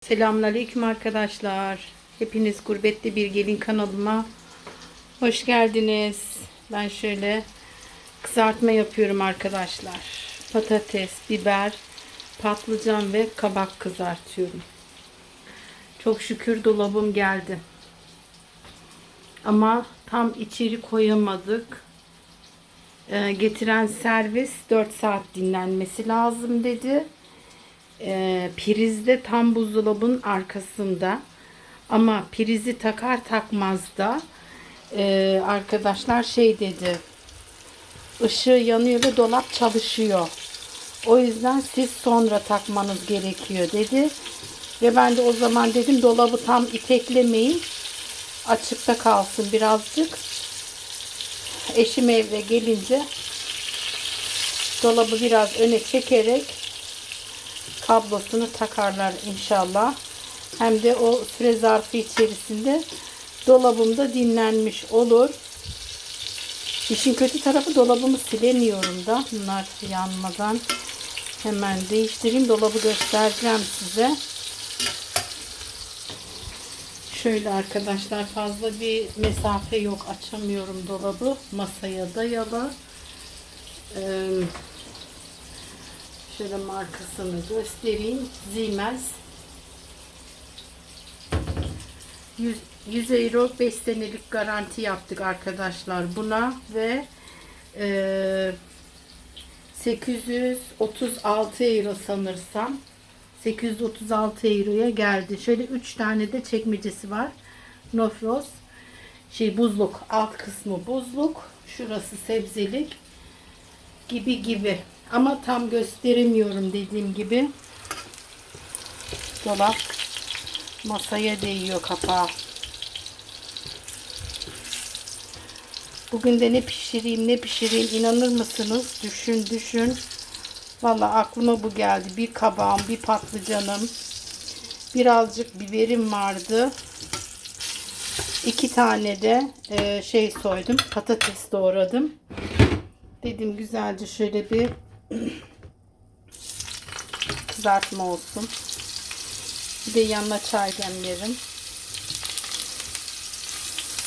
Selamünaleyküm arkadaşlar. Hepiniz Gurbette Bir Gelin kanalıma hoş geldiniz. Ben şöyle kızartma yapıyorum arkadaşlar. Patates, biber, patlıcan ve kabak kızartıyorum. Çok şükür dolabım geldi. Ama tam içeri koyamadık. Ee, getiren servis 4 saat dinlenmesi lazım dedi e, prizde tam buzdolabın arkasında ama prizi takar takmaz da e, arkadaşlar şey dedi ışığı yanıyor ve dolap çalışıyor. O yüzden siz sonra takmanız gerekiyor dedi. Ve ben de o zaman dedim dolabı tam iteklemeyin açıkta kalsın birazcık. Eşim evde gelince dolabı biraz öne çekerek kablosunu takarlar inşallah. Hem de o süre zarfı içerisinde dolabımda dinlenmiş olur. İşin kötü tarafı dolabımı silemiyorum da. Bunlar yanmadan hemen değiştireyim. Dolabı göstereceğim size. Şöyle arkadaşlar fazla bir mesafe yok. Açamıyorum dolabı. Masaya dayalı. Ee, Şöyle markasını göstereyim. Siemens. 100, 100 euro 5 senelik garanti yaptık arkadaşlar buna ve e, 836 euro sanırsam 836 euroya geldi. Şöyle 3 tane de çekmecesi var. No frost. Şey buzluk. Alt kısmı buzluk. Şurası sebzelik. Gibi gibi. Ama tam gösteremiyorum dediğim gibi. Dolap masaya değiyor kapağı. Bugün de ne pişireyim ne pişireyim inanır mısınız? Düşün düşün. Valla aklıma bu geldi. Bir kabağım, bir patlıcanım. Birazcık biberim vardı. İki tane de e, şey soydum. Patates doğradım. Dedim güzelce şöyle bir kızartma olsun. Bir de yanına çay demlerim.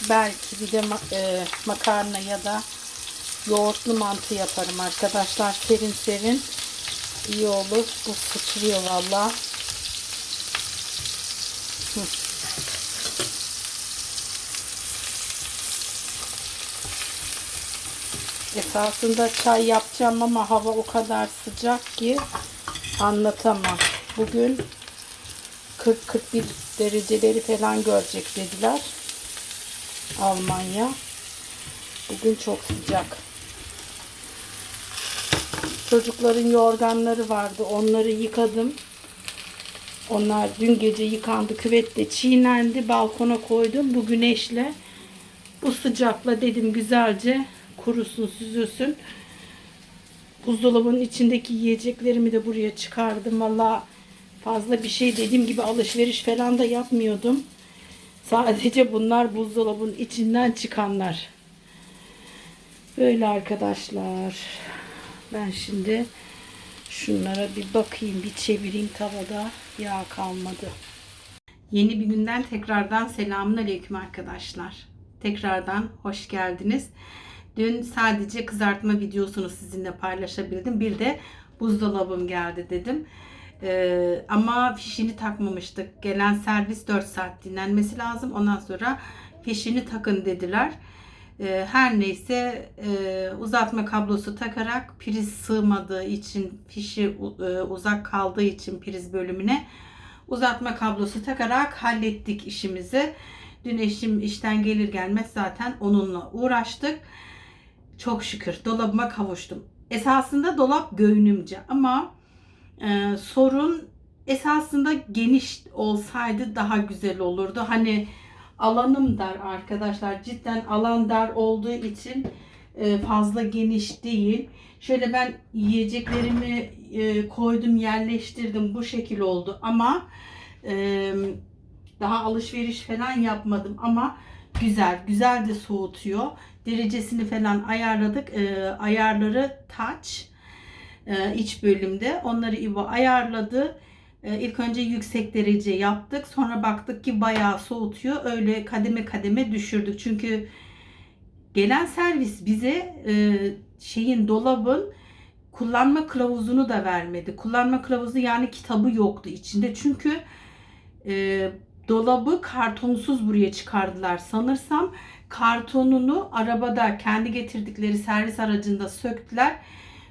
Belki bir de e, makarna ya da yoğurtlu mantı yaparım arkadaşlar. Serin serin iyi olur. Bu sıçrıyor valla. Esasında çay yapacağım ama hava o kadar sıcak ki anlatamam. Bugün 40-41 dereceleri falan görecek dediler. Almanya. Bugün çok sıcak. Çocukların yorganları vardı. Onları yıkadım. Onlar dün gece yıkandı. Küvette çiğnendi. Balkona koydum. Bu güneşle bu sıcakla dedim güzelce kurusun, süzülsün. Buzdolabının içindeki yiyeceklerimi de buraya çıkardım. Valla fazla bir şey dediğim gibi alışveriş falan da yapmıyordum. Sadece bunlar buzdolabının içinden çıkanlar. Böyle arkadaşlar. Ben şimdi şunlara bir bakayım, bir çevireyim tavada. Yağ kalmadı. Yeni bir günden tekrardan selamun aleyküm arkadaşlar. Tekrardan hoş geldiniz. Dün sadece kızartma videosunu sizinle paylaşabildim. Bir de buzdolabım geldi dedim. Ee, ama fişini takmamıştık. Gelen servis 4 saat dinlenmesi lazım. Ondan sonra fişini takın dediler. Ee, her neyse e, uzatma kablosu takarak priz sığmadığı için fişi e, uzak kaldığı için priz bölümüne uzatma kablosu takarak hallettik işimizi. Dün eşim işten gelir gelmez zaten onunla uğraştık. Çok şükür dolabıma kavuştum. Esasında dolap göğünümce ama e, sorun esasında geniş olsaydı daha güzel olurdu. Hani alanım dar arkadaşlar. Cidden alan dar olduğu için e, fazla geniş değil. Şöyle ben yiyeceklerimi e, koydum, yerleştirdim. Bu şekil oldu ama e, daha alışveriş falan yapmadım ama güzel, güzel de soğutuyor. Derecesini falan ayarladık. E, ayarları touch e, iç bölümde. Onları İbo ayarladı. E, ilk önce yüksek derece yaptık. Sonra baktık ki bayağı soğutuyor. Öyle kademe kademe düşürdük. Çünkü gelen servis bize e, şeyin dolabın kullanma kılavuzunu da vermedi. Kullanma kılavuzu yani kitabı yoktu içinde. Çünkü e, dolabı kartonsuz buraya çıkardılar. Sanırsam kartonunu arabada kendi getirdikleri servis aracında söktüler.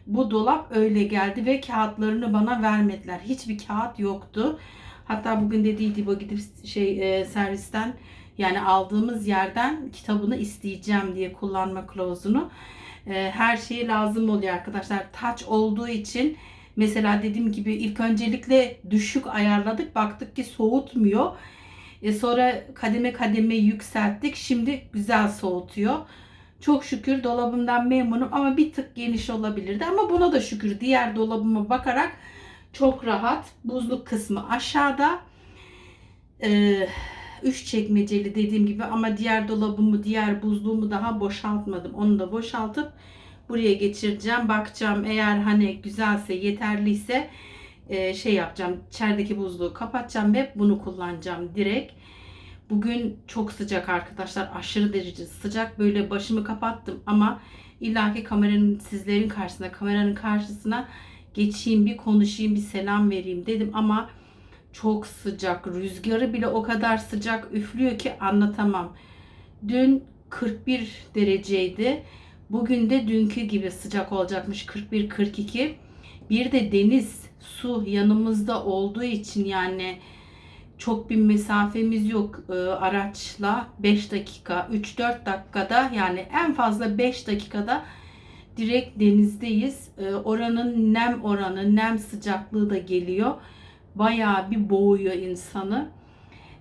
Bu dolap öyle geldi ve kağıtlarını bana vermediler. Hiçbir kağıt yoktu. Hatta bugün dediydi bu gidip şey e, servisten yani aldığımız yerden kitabını isteyeceğim diye kullanma kılavuzunu. E, her şeyi lazım oluyor arkadaşlar. Touch olduğu için mesela dediğim gibi ilk öncelikle düşük ayarladık. Baktık ki soğutmuyor. E, sonra kademe kademe yükselttik. Şimdi güzel soğutuyor. Çok şükür dolabımdan memnunum ama bir tık geniş olabilirdi. Ama buna da şükür diğer dolabıma bakarak çok rahat. Buzluk kısmı aşağıda. Ee, üç çekmeceli dediğim gibi ama diğer dolabımı, diğer buzluğumu daha boşaltmadım. Onu da boşaltıp buraya geçireceğim. Bakacağım eğer hani güzelse, yeterliyse e, şey yapacağım. İçerideki buzluğu kapatacağım ve bunu kullanacağım direkt. Bugün çok sıcak arkadaşlar. Aşırı derece sıcak. Böyle başımı kapattım ama illaki kameranın sizlerin karşısına, kameranın karşısına geçeyim bir konuşayım, bir selam vereyim dedim ama çok sıcak. Rüzgarı bile o kadar sıcak üflüyor ki anlatamam. Dün 41 dereceydi. Bugün de dünkü gibi sıcak olacakmış 41-42. Bir de deniz, su yanımızda olduğu için yani çok bir mesafemiz yok e, araçla 5 dakika 3-4 dakikada yani en fazla 5 dakikada direkt denizdeyiz. E, oranın nem oranı, nem sıcaklığı da geliyor. Bayağı bir boğuyor insanı.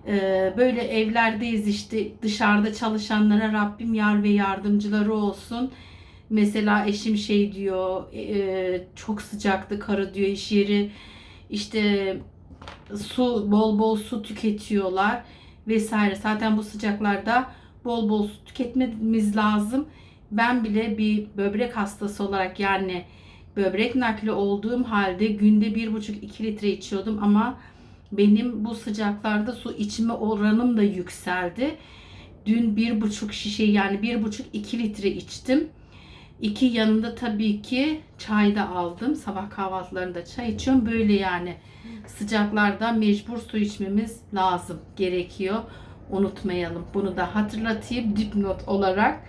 E, böyle evlerdeyiz işte dışarıda çalışanlara Rabbim yar ve yardımcıları olsun. Mesela eşim şey diyor e, çok sıcaktı karı diyor iş yeri işte su bol bol su tüketiyorlar vesaire. Zaten bu sıcaklarda bol bol su tüketmemiz lazım. Ben bile bir böbrek hastası olarak yani böbrek nakli olduğum halde günde 1,5-2 litre içiyordum ama benim bu sıcaklarda su içme oranım da yükseldi. Dün 1,5 şişe yani 1,5-2 litre içtim. İki yanında tabii ki çay da aldım. Sabah kahvaltılarında çay içiyorum. Böyle yani sıcaklarda mecbur su içmemiz lazım, gerekiyor. Unutmayalım. Bunu da hatırlatayım dipnot olarak.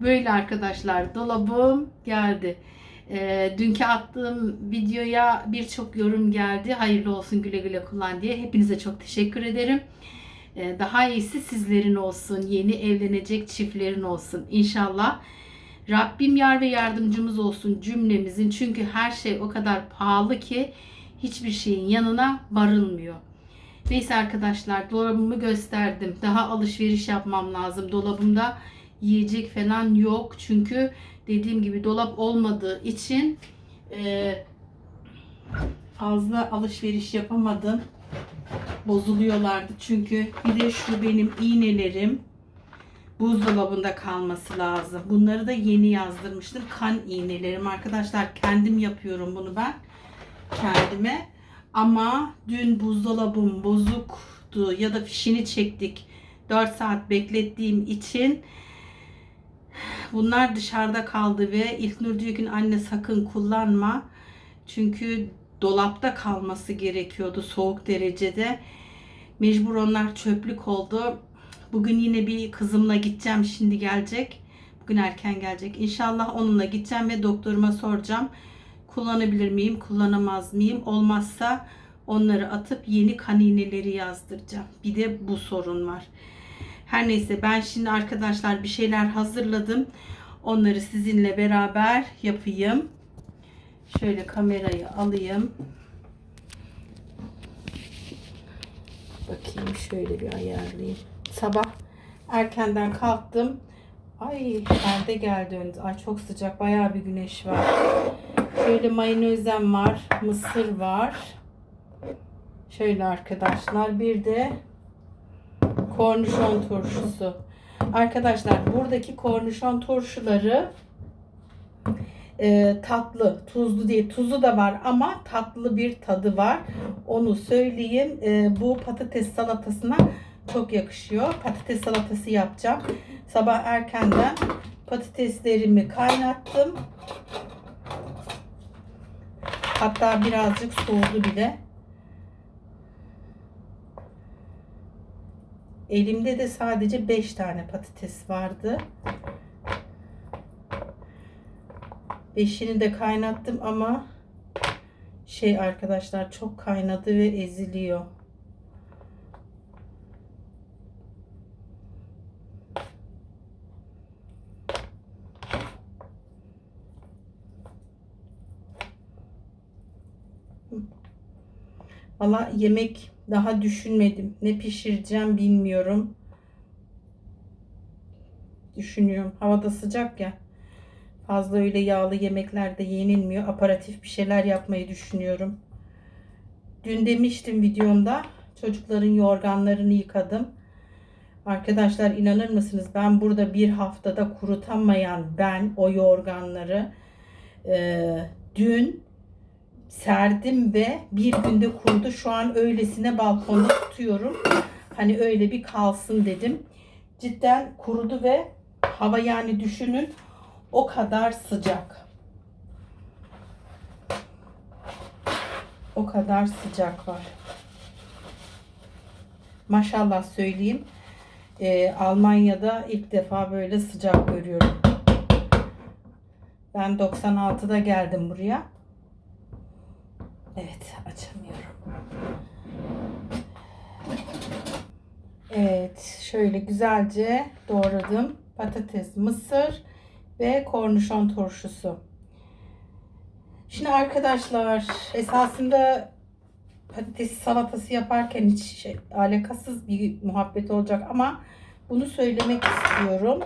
Böyle arkadaşlar dolabım geldi. E, dünkü attığım videoya birçok yorum geldi. Hayırlı olsun güle güle kullan diye. Hepinize çok teşekkür ederim. E, daha iyisi sizlerin olsun. Yeni evlenecek çiftlerin olsun. İnşallah. Rabbim yar ve yardımcımız olsun cümlemizin. Çünkü her şey o kadar pahalı ki hiçbir şeyin yanına varılmıyor. Neyse arkadaşlar dolabımı gösterdim. Daha alışveriş yapmam lazım. Dolabımda yiyecek falan yok. Çünkü dediğim gibi dolap olmadığı için e, fazla alışveriş yapamadım. Bozuluyorlardı çünkü. Bir de şu benim iğnelerim buzdolabında kalması lazım. Bunları da yeni yazdırmıştım. Kan iğnelerim arkadaşlar. Kendim yapıyorum bunu ben. Kendime. Ama dün buzdolabım bozuktu ya da fişini çektik. 4 saat beklettiğim için bunlar dışarıda kaldı ve İlknur diyor ki anne sakın kullanma. Çünkü dolapta kalması gerekiyordu soğuk derecede. Mecbur onlar çöplük oldu. Bugün yine bir kızımla gideceğim. Şimdi gelecek. Bugün erken gelecek. İnşallah onunla gideceğim ve doktoruma soracağım. Kullanabilir miyim, kullanamaz mıyım? Olmazsa onları atıp yeni kan iğneleri yazdıracağım. Bir de bu sorun var. Her neyse ben şimdi arkadaşlar bir şeyler hazırladım. Onları sizinle beraber yapayım. Şöyle kamerayı alayım. Bakayım şöyle bir ayarlayayım. Sabah erkenden kalktım. Ay perde geldi önce. Ay çok sıcak. Bayağı bir güneş var. Şöyle mayonezem var. Mısır var. Şöyle arkadaşlar. Bir de kornişon turşusu. Arkadaşlar buradaki kornişon turşuları e, tatlı, tuzlu değil. Tuzu da var ama tatlı bir tadı var. Onu söyleyeyim. E, bu patates salatasına çok yakışıyor. Patates salatası yapacağım. Sabah erkenden patateslerimi kaynattım. Hatta birazcık soğudu bile. Elimde de sadece 5 tane patates vardı. Beşini de kaynattım ama şey arkadaşlar çok kaynadı ve eziliyor. Valla yemek daha düşünmedim. Ne pişireceğim bilmiyorum. Düşünüyorum. Havada sıcak ya. Fazla öyle yağlı yemekler de yenilmiyor. Aparatif bir şeyler yapmayı düşünüyorum. Dün demiştim videomda çocukların yorganlarını yıkadım. Arkadaşlar inanır mısınız ben burada bir haftada kurutamayan ben o yorganları e, dün serdim ve bir günde kurudu. Şu an öylesine balkonda tutuyorum. Hani öyle bir kalsın dedim. Cidden kurudu ve hava yani düşünün o kadar sıcak. O kadar sıcak var. Maşallah söyleyeyim. Ee, Almanya'da ilk defa böyle sıcak görüyorum. Ben 96'da geldim buraya. Evet açamıyorum. Evet şöyle güzelce doğradım. Patates, mısır ve kornişon turşusu. Şimdi arkadaşlar esasında patates salatası yaparken hiç şey, alakasız bir muhabbet olacak ama bunu söylemek istiyorum.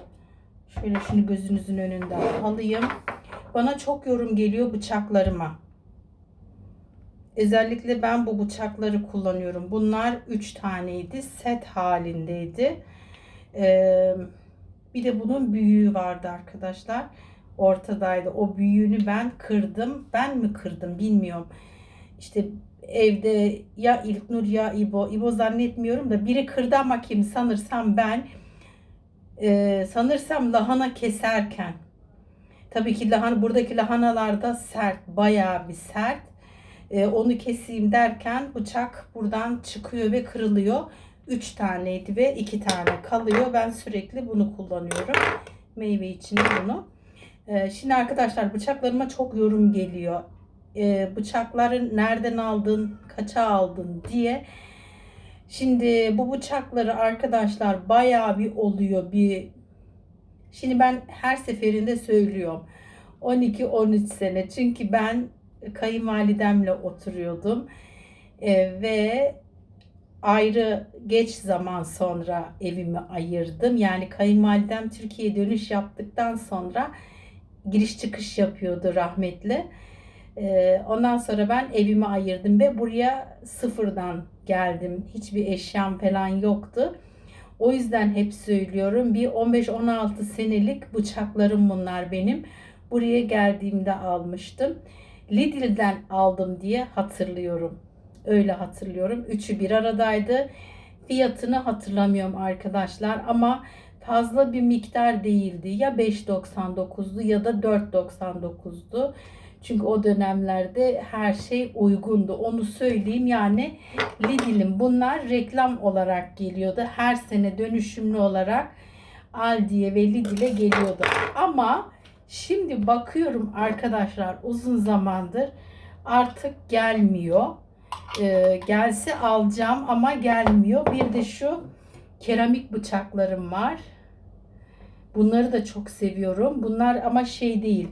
Şöyle şunu gözünüzün önünden alayım. Bana çok yorum geliyor bıçaklarıma. Özellikle ben bu bıçakları kullanıyorum. Bunlar 3 taneydi. Set halindeydi. Ee, bir de bunun büyüğü vardı arkadaşlar. Ortadaydı. O büyüğünü ben kırdım. Ben mi kırdım bilmiyorum. İşte evde ya İlknur ya İbo. İbo zannetmiyorum da biri kırdı ama kim sanırsam ben. Ee, sanırsam lahana keserken. Tabii ki lahana, buradaki lahanalar da sert. Bayağı bir sert. Ee, onu keseyim derken bıçak buradan çıkıyor ve kırılıyor. 3 taneydi ve 2 tane kalıyor. Ben sürekli bunu kullanıyorum. Meyve için bunu. Ee, şimdi arkadaşlar bıçaklarıma çok yorum geliyor. Ee, bıçakları nereden aldın, kaça aldın diye. Şimdi bu bıçakları arkadaşlar bayağı bir oluyor. Bir Şimdi ben her seferinde söylüyorum. 12-13 sene. Çünkü ben kayınvalidemle oturuyordum. Ee, ve ayrı geç zaman sonra evimi ayırdım. Yani kayınvalidem Türkiye'ye dönüş yaptıktan sonra giriş çıkış yapıyordu rahmetli. Ee, ondan sonra ben evimi ayırdım ve buraya sıfırdan geldim. Hiçbir eşyam falan yoktu. O yüzden hep söylüyorum bir 15-16 senelik bıçaklarım bunlar benim. Buraya geldiğimde almıştım. Lidl'den aldım diye hatırlıyorum. Öyle hatırlıyorum. Üçü bir aradaydı. Fiyatını hatırlamıyorum arkadaşlar ama fazla bir miktar değildi. Ya 5.99'du ya da 4.99'du. Çünkü o dönemlerde her şey uygundu. Onu söyleyeyim yani Lidl'in bunlar reklam olarak geliyordu. Her sene dönüşümlü olarak Aldi'ye ve Lidl'e geliyordu. Ama şimdi bakıyorum arkadaşlar uzun zamandır artık gelmiyor. Ee, gelse alacağım ama gelmiyor. Bir de şu keramik bıçaklarım var. Bunları da çok seviyorum. Bunlar ama şey değil.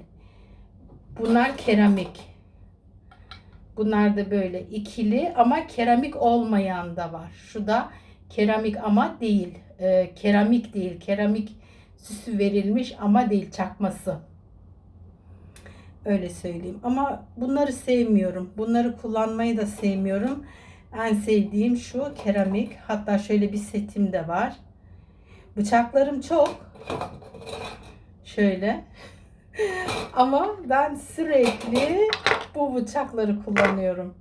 Bunlar keramik. Bunlar da böyle ikili ama keramik olmayan da var. Şu da keramik ama değil. Ee, keramik değil. Keramik süsü verilmiş ama değil çakması. Öyle söyleyeyim. Ama bunları sevmiyorum. Bunları kullanmayı da sevmiyorum. En sevdiğim şu keramik. Hatta şöyle bir setim de var. Bıçaklarım çok. Şöyle. Ama ben sürekli bu bıçakları kullanıyorum.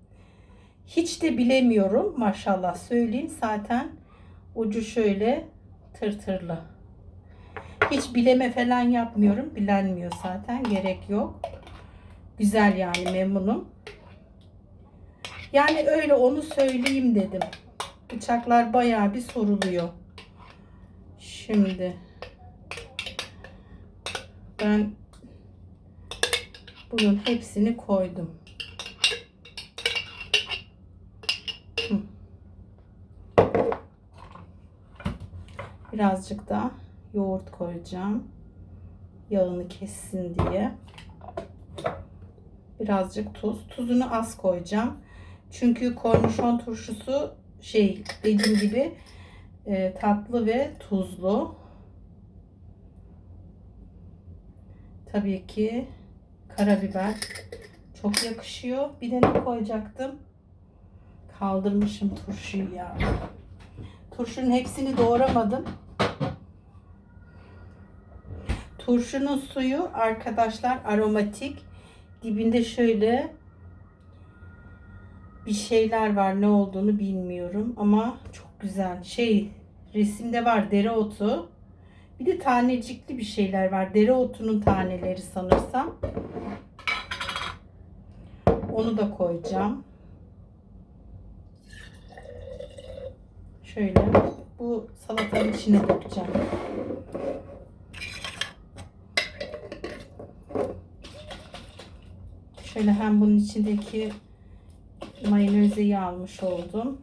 Hiç de bilemiyorum maşallah söyleyeyim zaten ucu şöyle tırtırlı. Hiç bileme falan yapmıyorum. Bilenmiyor zaten. Gerek yok. Güzel yani memnunum. Yani öyle onu söyleyeyim dedim. Bıçaklar bayağı bir soruluyor. Şimdi ben bunun hepsini koydum. Birazcık da yoğurt koyacağım. Yağını kessin diye. Birazcık tuz. Tuzunu az koyacağım. Çünkü kornişon turşusu şey dediğim gibi e, tatlı ve tuzlu. Tabii ki karabiber çok yakışıyor. Bir de ne koyacaktım? Kaldırmışım turşuyu ya. Turşunun hepsini doğramadım. Turşunun suyu arkadaşlar aromatik. Dibinde şöyle bir şeyler var. Ne olduğunu bilmiyorum ama çok güzel. Şey resimde var dereotu. Bir de tanecikli bir şeyler var. Dereotunun taneleri sanırsam. Onu da koyacağım. Şöyle bu salatanın içine dökeceğim. Şöyle hem bunun içindeki mayonezi almış oldum.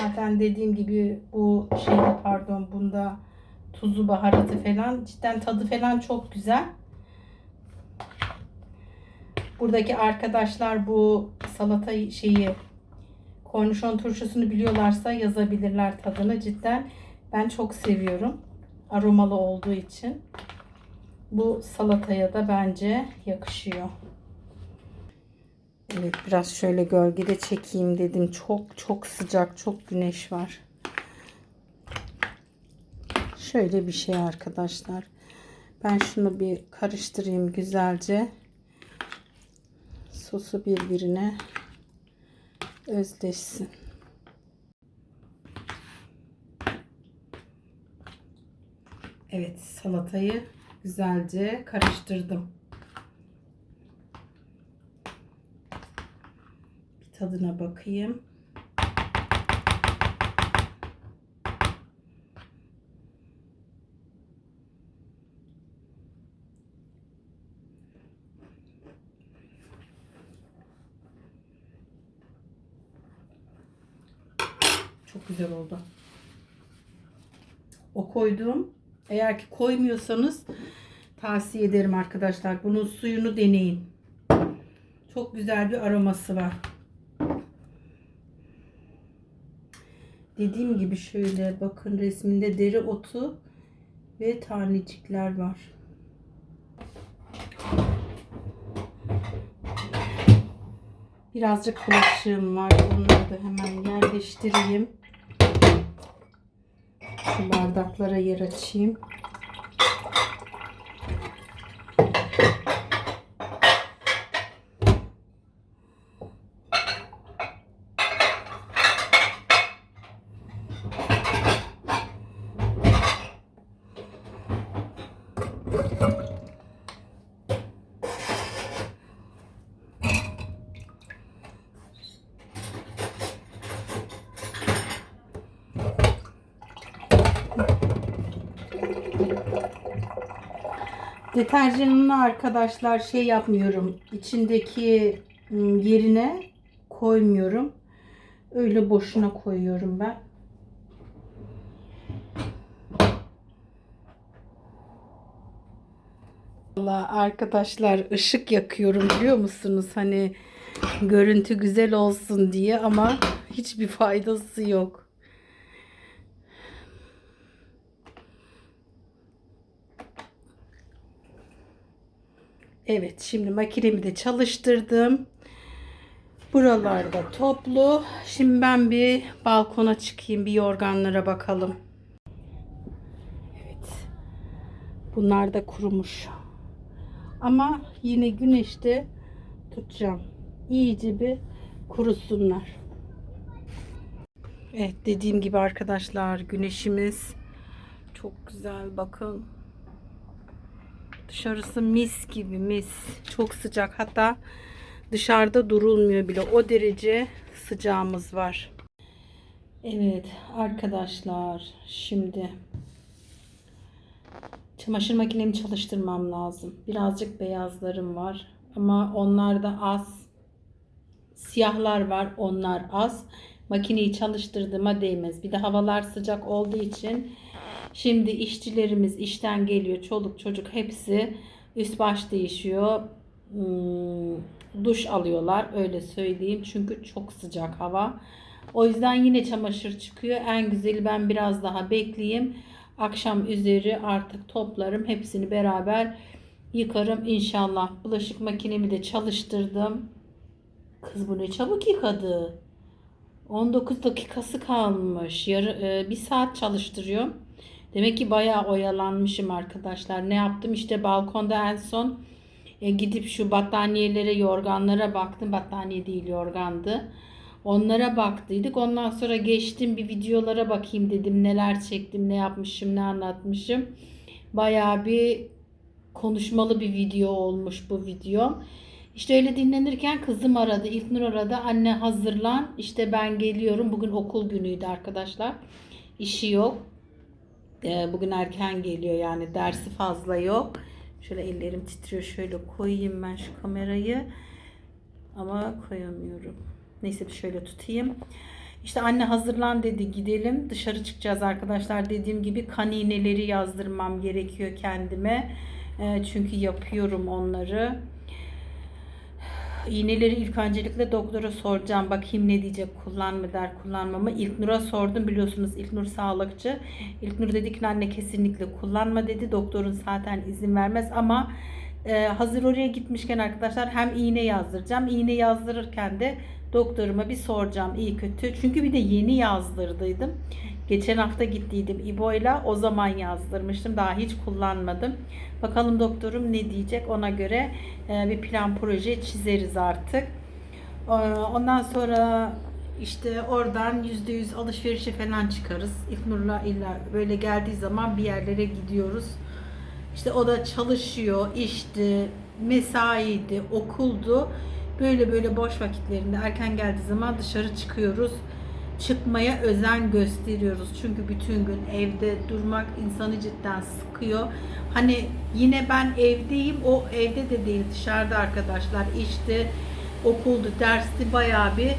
Zaten dediğim gibi bu şeyde pardon bunda tuzu baharatı falan cidden tadı falan çok güzel. Buradaki arkadaşlar bu salata şeyi kornişon turşusunu biliyorlarsa yazabilirler tadını cidden ben çok seviyorum aromalı olduğu için bu salataya da bence yakışıyor. Evet biraz şöyle gölgede çekeyim dedim. Çok çok sıcak, çok güneş var. Şöyle bir şey arkadaşlar. Ben şunu bir karıştırayım güzelce. Sosu birbirine özdeşsin. Evet salatayı güzelce karıştırdım. Bir tadına bakayım. Çok güzel oldu. O koyduğum eğer ki koymuyorsanız tavsiye ederim arkadaşlar. Bunun suyunu deneyin. Çok güzel bir aroması var. Dediğim gibi şöyle bakın resminde deri otu ve tanecikler var. Birazcık bulaşığım var. Onları da hemen yerleştireyim. Şu bardaklara yer açayım. Deterjanını arkadaşlar şey yapmıyorum. İçindeki ım, yerine koymuyorum. Öyle boşuna koyuyorum ben. Valla arkadaşlar ışık yakıyorum biliyor musunuz? Hani görüntü güzel olsun diye ama hiçbir faydası yok. Evet şimdi makinemi de çalıştırdım. Buralarda toplu. Şimdi ben bir balkona çıkayım. Bir yorganlara bakalım. Evet. Bunlar da kurumuş. Ama yine güneşte tutacağım. İyice bir kurusunlar. Evet dediğim gibi arkadaşlar güneşimiz çok güzel bakın. Dışarısı mis gibi mis. Çok sıcak. Hatta dışarıda durulmuyor bile. O derece sıcağımız var. Evet arkadaşlar şimdi çamaşır makinemi çalıştırmam lazım. Birazcık beyazlarım var ama onlar da az. Siyahlar var onlar az. Makineyi çalıştırdığıma değmez. Bir de havalar sıcak olduğu için şimdi işçilerimiz işten geliyor. Çoluk çocuk hepsi üst baş değişiyor. Hmm, duş alıyorlar öyle söyleyeyim. Çünkü çok sıcak hava. O yüzden yine çamaşır çıkıyor. En güzeli ben biraz daha bekleyeyim. Akşam üzeri artık toplarım. Hepsini beraber yıkarım inşallah. Bulaşık makinemi de çalıştırdım. Kız bu ne çabuk yıkadı. 19 dakikası kalmış. Yarı, e, bir saat çalıştırıyorum. Demek ki bayağı oyalanmışım arkadaşlar. Ne yaptım? İşte balkonda en son e, gidip şu battaniyelere, yorganlara baktım. Battaniye değil yorgandı. Onlara baktıydık. Ondan sonra geçtim bir videolara bakayım dedim. Neler çektim, ne yapmışım, ne anlatmışım. Bayağı bir konuşmalı bir video olmuş bu video. İşte öyle dinlenirken kızım aradı. İlknur aradı. Anne hazırlan. İşte ben geliyorum. Bugün okul günüydü arkadaşlar. İşi yok. Ee, bugün erken geliyor yani dersi fazla yok. Şöyle ellerim titriyor. Şöyle koyayım ben şu kamerayı. Ama koyamıyorum. Neyse bir şöyle tutayım. İşte anne hazırlan dedi gidelim. Dışarı çıkacağız arkadaşlar. Dediğim gibi kan iğneleri yazdırmam gerekiyor kendime. Ee, çünkü yapıyorum onları. İğneleri ilk öncelikle doktora soracağım. Bakayım ne diyecek kullan mı der kullanma mı. İlknur'a sordum biliyorsunuz İlknur sağlıkçı. İlknur dedi ki anne kesinlikle kullanma dedi. Doktorun zaten izin vermez ama e, hazır oraya gitmişken arkadaşlar hem iğne yazdıracağım. İğne yazdırırken de doktoruma bir soracağım iyi kötü. Çünkü bir de yeni yazdırdıydım. Geçen hafta gittiydim İbo'yla. O zaman yazdırmıştım. Daha hiç kullanmadım. Bakalım doktorum ne diyecek. Ona göre e, bir plan proje çizeriz artık. E, Ondan sonra işte oradan %100 alışverişe falan çıkarız. İlknur'la illa böyle geldiği zaman bir yerlere gidiyoruz. İşte o da çalışıyor, işti, mesaiydi, okuldu. Böyle böyle boş vakitlerinde erken geldiği zaman dışarı çıkıyoruz. Çıkmaya özen gösteriyoruz. Çünkü bütün gün evde durmak insanı cidden sıkıyor. Hani yine ben evdeyim, o evde de değil dışarıda arkadaşlar. İşte okuldu, dersti bayağı bir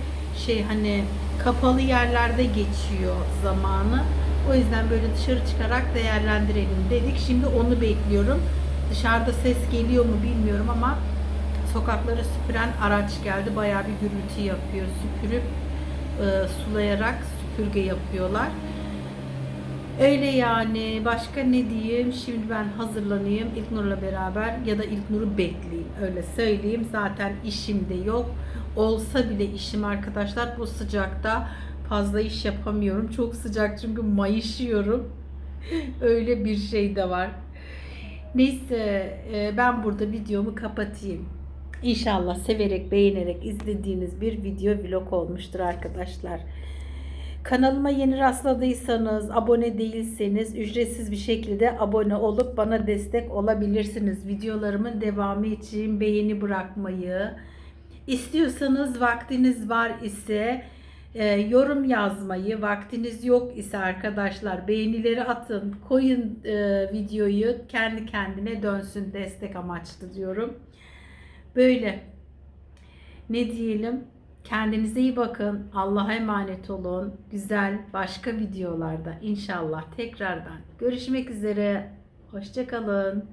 şey hani kapalı yerlerde geçiyor zamanı. O yüzden böyle dışarı çıkarak değerlendirelim dedik. Şimdi onu bekliyorum. Dışarıda ses geliyor mu bilmiyorum ama sokakları süpüren araç geldi. Bayağı bir gürültü yapıyor. Süpürüp e, sulayarak süpürge yapıyorlar. Öyle yani. Başka ne diyeyim? Şimdi ben hazırlanayım. İlknur'la beraber ya da İlknur'u bekleyeyim. Öyle söyleyeyim. Zaten işim de yok. Olsa bile işim arkadaşlar bu sıcakta fazla iş yapamıyorum. Çok sıcak çünkü mayışıyorum. Öyle bir şey de var. Neyse e, ben burada videomu kapatayım. İnşallah severek, beğenerek izlediğiniz bir video vlog olmuştur arkadaşlar. Kanalıma yeni rastladıysanız, abone değilseniz ücretsiz bir şekilde abone olup bana destek olabilirsiniz. Videolarımın devamı için beğeni bırakmayı, istiyorsanız vaktiniz var ise e, yorum yazmayı, vaktiniz yok ise arkadaşlar beğenileri atın, koyun e, videoyu kendi kendine dönsün destek amaçlı diyorum. Böyle ne diyelim? Kendinize iyi bakın. Allah'a emanet olun. Güzel başka videolarda inşallah tekrardan görüşmek üzere. Hoşçakalın.